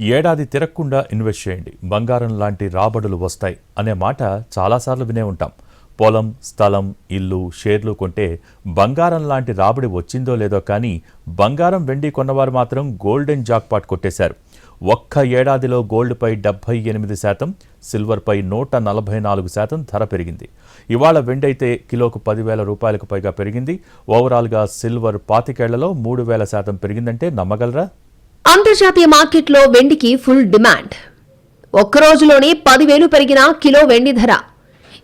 ఏడాది తిరగకుండా ఇన్వెస్ట్ చేయండి. బంగారం లాంటి రాబడులు వస్తాయి అనే మాట చాలాసార్లు వినే ఉంటాం. పొలం స్థలం ఇల్లు షేర్లు కొంటే బంగారం లాంటి రాబడి వచ్చిందో లేదో కానీ బంగారం వెండి కొన్నవారు మాత్రం గోల్డెన్ జాక్పాట్ కొట్టేశారు. ఒక్క ఏడాదిలో గోల్డ్పై డెబ్బై ఎనిమిది శాతం సిల్వర్పై నూట నలభై నాలుగు శాతం ధర పెరిగింది. ఇవాళ వెండి అయితే కిలోకు పదివేల రూపాయలకు పైగా పెరిగింది. ఓవరాల్గా సిల్వర్ పాతికేళ్ళలో మూడు వేల శాతం పెరిగిందంటే నమ్మగలరా? అంతర్జాతీయ మార్కెట్లో వెండికి ఫుల్ డిమాండ్. ఒక్కరోజులోనే పదివేలు పెరిగిన కిలో వెండి ధర.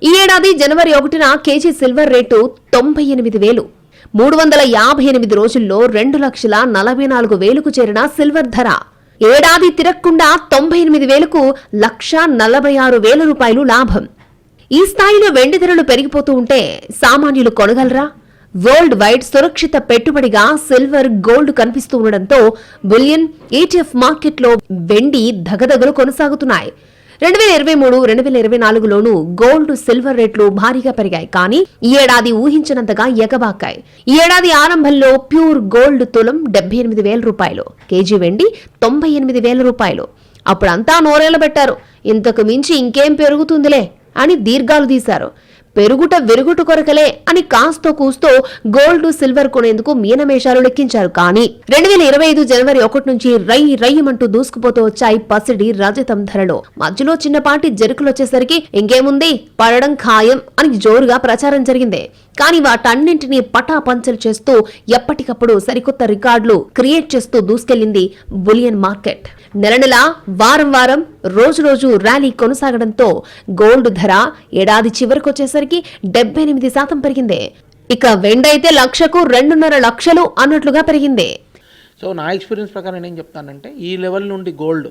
ఈ ఏడాది జనవరి ఒకటిన కేజీ సిల్వర్ రేటు తొంభై ఎనిమిది వేలు. మూడు వందల యాభై ఎనిమిది రోజుల్లో రెండు లక్షల నలభై నాలుగు వేలకు చేరిన సిల్వర్ ధర. ఏడాది తిరగకుండా తొంభై ఎనిమిది వేలకు లక్ష నలభై ఆరు వేల రూపాయలు లాభం. ఈ స్థాయిలో వెండి ధరలు పెరిగిపోతూ ఉంటే సామాన్యులు కొనగలరా? వరల్డ్ వైడ్ సురక్షిత పెట్టుబడిగా సిల్వర్ గోల్డ్ కనిపిస్తూ ఉండడంతో బులియన్ ఈటీఎఫ్ మార్కెట్లో వెండి దగదగలు కొనసాగుతున్నాయి. రెండు వేల ఇరవై మూడు రెండు వేల ఇరవై నాలుగులోనూ గోల్డ్ సిల్వర్ రేట్లు భారీగా పెరిగాయి. కానీ ఈ ఏడాది ఊహించినంతగా ఎగబాకాయి. ఈ ఏడాది ఆరంభంలో ప్యూర్ గోల్డ్ తులం డెబ్బై ఎనిమిది వేల రూపాయలు కేజీ వెండి తొంభై ఎనిమిది వేల రూపాయలు. అప్పుడంతా నోరేళ్ళ పెట్టారు. ఇంతకు మించి ఇంకేం పెరుగుతుందిలే అని దీర్ఘాలు తీశారు. పెరుగుట విరుగుట కొరకలే అని కాస్తో కూస్తో గోల్డ్ సిల్వర్ కొనేందుకు మీనమేషాలు లెక్కించారు. కానీ రెండు వేల ఇరవై ఐదు జనవరి ఒకటి నుంచి రై రయ్యమంటూ దూసుకుపోతూ వచ్చాయి పసిడి రజతం ధరలు. మధ్యలో చిన్నపాటి జరుకులొచ్చేసరికి ఇంకేముంది? పడడం ఖాయం అని జోరుగా ప్రచారం జరిగింది. కానీ వాటన్నింటినీ పటాపంచలు చేస్తూ ఎప్పటికప్పుడు సరికొత్త రికార్డులు క్రియేట్ చేస్తూ దూసుకెళ్ళింది బులియన్ మార్కెట్. నెల నెల వారం వారం రోజు రోజు ర్యాలీ కొనసాగడంతో గోల్డ్ ధర ఏడాది చివరికొచ్చేసరికి డెబ్బై ఎనిమిది శాతం పెరిగింది. ఇక వెండైతే లక్షకు రెండున్నర లక్షలు అన్నట్లుగా పెరిగింది. సో నా ఎక్స్పీరియన్స్ ప్రకారం నేను ఏం చెప్తానంటే ఈ లెవెల్ నుండి gold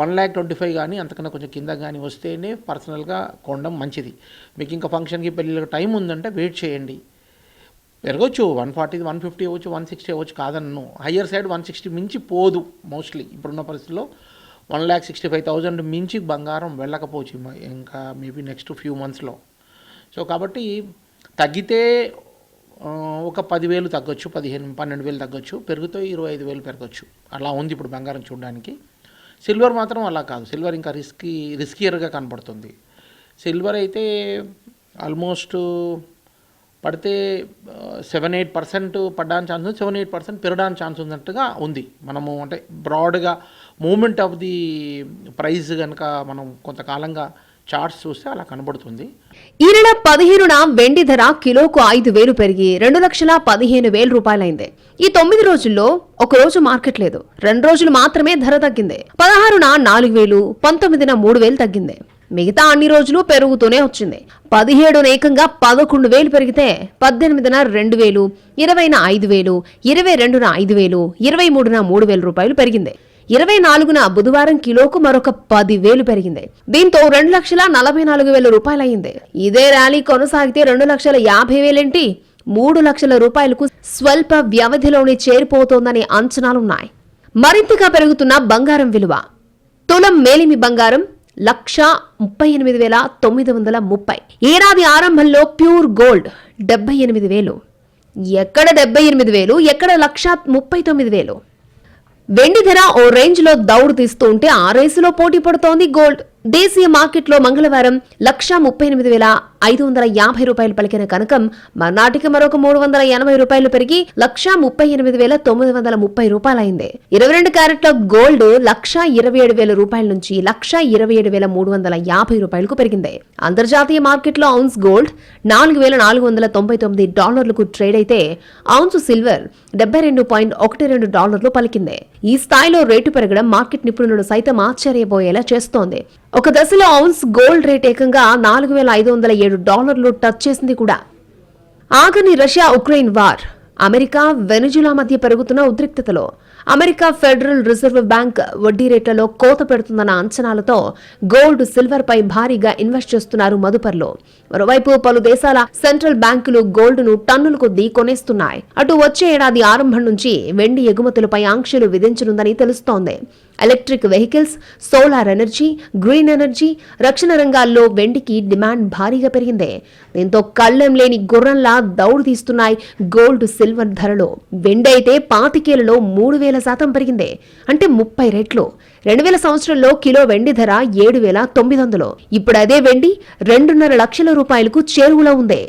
one lakh twenty five కానీ అంతకన్నా కొంచెం కింద కానీ వస్తేనే పర్సనల్గా కొనడం మంచిది. మీకు ఇంకా ఫంక్షన్కి పెళ్ళిళ్ళకి టైం ఉందంటే వెయిట్ చేయండి. పెరగచ్చు వన్ ఫార్టీ వన్ ఫిఫ్టీ అవ్వచ్చు వన్ సిక్స్టీ అవ్వచ్చు కాదన్ను. హయ్యర్ సైడ్ వన్ సిక్స్టీ మించి పోదు మోస్ట్లీ ఇప్పుడున్న పరిస్థితుల్లో one lakh sixty five thousand మించి బంగారం వెళ్ళకపోవచ్చు ఇంకా మేబీ నెక్స్ట్ ఫ్యూ మంత్స్లో. సో కాబట్టి తగ్గితే ఒక పదివేలు తగ్గొచ్చు పదిహేను పన్నెండు వేలు తగ్గొచ్చు పెరుగుతో ఇరవై ఐదు వేలు పెరగచ్చు. అలా ఉంది ఇప్పుడు బంగారం చూడడానికి. సిల్వర్ మాత్రం అలా కాదు. సిల్వర్ ఇంకా రిస్కీ రిస్కియర్గా కనపడుతుంది. సిల్వర్ అయితే ఆల్మోస్ట్ పడితే సెవెన్ ఎయిట్ పర్సెంట్ పడ్డానికి ఛాన్స్ ఉంది. సెవెన్ ఎయిట్ పర్సెంట్ పెరగడానికి ఛాన్స్ ఉన్నట్టుగా ఉంది. మనము అంటే బ్రాడ్గా మూమెంట్ ఆఫ్ ది ప్రైస్ కనుక మనం కొంతకాలంగా చార్ట్స్ చూస్తే అలా కనబడుతుంది. ఈ నెల పదిహేనున వెండి ధర కిలోకు ఐదు వేలు పెరిగి రెండు లక్షల పదిహేను వేల రూపాయలైంది. ఈ తొమ్మిది రోజుల్లో ఒక రోజు మార్కెట్ లేదు. రెండు రోజులు మాత్రమే ధర తగ్గింది. పదహారున నాలుగు వేలు పంతొమ్మిదిన మూడు వేలు తగ్గింది. మిగతా అన్ని రోజులు పెరుగుతూనే వచ్చింది. పదిహేడున ఏకంగా పదకొండు వేలు పెరిగితే పద్దెనిమిదిన రెండు వేలు ఇరవైన ఐదు వేలు ఇరవై రెండున ఐదు వేలు ఇరవై మూడున మూడు వేల రూపాయలు పెరిగింది. ఇరవై నాలుగున బుధవారం కిలోకు మరొక పది వేలు పెరిగింది. దీంతో రెండు లక్షల నలభై నాలుగు వేల రూపాయలయ్యింది. ఇదే ర్యాలీ కొనసాగితే రెండు లక్షల యాభై వేలేంటి? మూడు లక్షల రూపాయలకు స్వల్ప వ్యవధిలోనే చేరిపోతోందనే అంచనాలున్నాయి. మరింతగా పెరుగుతున్న బంగారం విలువ. తులం మేలిమి బంగారం లక్ష ముప్పై ఎనిమిది వేల తొమ్మిది వందల ముప్పై. ఏడాది ఆరంభంలో ప్యూర్ గోల్డ్ డెబ్బై ఎనిమిది వేలు. ఎక్కడ డెబ్బై ఎనిమిది వేలు ఎక్కడ లక్ష ముప్పై తొమ్మిది వేలు. వెండి ధర ఓ రేంజ్లో దౌడు తీస్తూ ఉంటే ఆ రేసులో పోటీ పడుతోంది గోల్డ్. దేశీయ మార్కెట్లో మంగళవారం లక్ష ముప్పై ఎనిమిది వేల ఐదు వందల యాభై రూపాయలు పలికిన కనకం మర్నాటికి మరొక మూడు వందల ఎనభై రూపాయలు పెరిగి లక్షా ముప్పై ఎనిమిది వేల తొమ్మిది వందల ముప్పై రూపాయలైంది. ఇరవై రెండు క్యారెట్ల గోల్డ్ లక్ష ఇరవై ఏడు వేల రూపాయల నుంచి లక్ష ఇరవై ఏడు వేల మూడు వందల యాభై రూపాయలకు పెరిగింది. అంతర్జాతీయ మార్కెట్లో ఔన్స్ గోల్డ్ నాలుగు వేల నాలుగు వందల తొంభై తొమ్మిది డాలర్లకు ట్రేడ్ అయితే ఔన్స్ సిల్వర్ డెబ్బై రెండు పాయింట్ ఒకటి రెండు డాలర్లు పలికింది. ఈ స్థాయిలో రేటు పెరగడం మార్కెట్ నిపుణులను సైతం ఆశ్చర్యపోయేలా చేస్తోంది. ఒక దశలో ఔన్స్ గోల్డ్ రేట్ ఏకంగా నాలుగు వేల ఐదు వందల ఏడు డాలర్లు టచ్ చేసింది కూడా. ఆగని Russia Ukraine war. America Venezuela మధ్య పెరుగుతున్న ఉద్రిక్తతలో. అమెరికా ఫెడరల్ రిజర్వ్ బ్యాంక్ వడ్డీ రేట్లలో కోత పెడుతుందన్న అంచనాలతో గోల్డ్ సిల్వర్ పై భారీగా ఇన్వెస్ట్ చేస్తున్నారు మదుపర్లు. మరోవైపు పలు దేశాల సెంట్రల్ బ్యాంకులు గోల్డ్ను టన్నుల కొద్దీ కొనేస్తున్నాయి అటు వచ్చే ఏడాది ఆరంభం నుంచి వెండి ఎగుమతులపై ఆంక్షలు విధించనుందని తెలుస్తోంది. Electric vehicles solar energy green energy రక్షణ రంగాల్లో వెండికి డిమాండ్ భారీగా పెరిగింది. దీంతో కళ్ళెం లేని గుర్రంలా దౌడు తీస్తున్నాయి గోల్డ్ సిల్వర్ ధరలో. వెండి అయితే పాతికేలలో మూడు వేల శాతం పెరిగింది. అంటే ముప్పై రెట్లు. రెండు వేల సంవత్సరంలో కిలో వెండి ధర ఏడు వేల తొమ్మిది వందలు. ఇప్పుడు అదే వెండి రెండున్నర లక్షల రూపాయలకు చేరువలో ఉంది.